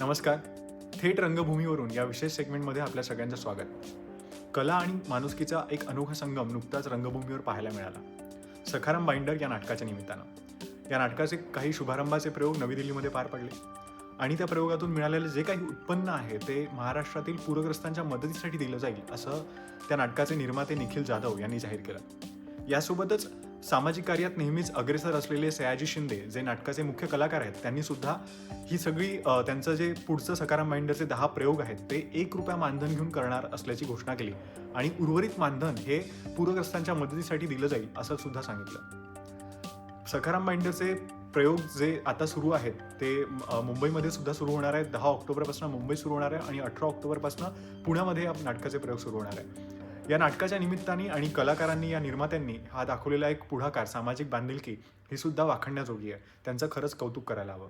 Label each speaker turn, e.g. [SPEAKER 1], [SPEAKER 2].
[SPEAKER 1] नमस्कार. थेट रंगभूमीवरून या विशेष सेगमेंटमध्ये आपल्या सगळ्यांचं स्वागत. कला आणि माणुसकीचा एक अनोखा संगम नुकताच रंगभूमीवर पाहायला मिळाला. सखाराम बाइंडर या नाटकाच्या निमित्तानं. या नाटकाचे काही शुभारंभाचे प्रयोग नवी दिल्लीमध्ये पार पडले. आणि त्या प्रयोगातून मिळालेले जे काही उत्पन्न आहे ते महाराष्ट्रातील पूरग्रस्तांच्या मदतीसाठी दिलं जाईल असं त्या नाटकाचे निर्माते निखिल जाधव यांनी जाहीर केलं. यासोबतच सामाजिक कार्यात नेहमीच अग्रेसर असलेले सयाजी शिंदे जे नाटकाचे मुख्य कलाकार आहेत त्यांनी सुद्धा ही सगळी त्यांचं जे पुढचं सकाराम माइंडरचे दहा प्रयोग आहेत ते एक रुपया मानधन घेऊन करणार असल्याची घोषणा केली. आणि उर्वरित मानधन हे पूरग्रस्तांच्या मदतीसाठी दिलं जाईल असं सुद्धा सांगितलं. सखाराम माइंडरचे प्रयोग जे आता सुरू आहेत ते मुंबईमध्ये सुद्धा सुरू होणार आहेत. दहा ऑक्टोबरपासून मुंबई सुरू होणार आहे आणि अठरा ऑक्टोबरपासून पुण्यामध्ये नाटकाचे प्रयोग सुरू होणार आहे या नाटकाच्या निमित्ताने आणि कलाकारांनी या निर्मात्यांनी हा दाखवलेला एक पुढाकार सामाजिक बांधिलकी ही सुद्धा वाखणण्याजोगी आहे. त्यांचं खरंच कौतुक करायला हवं.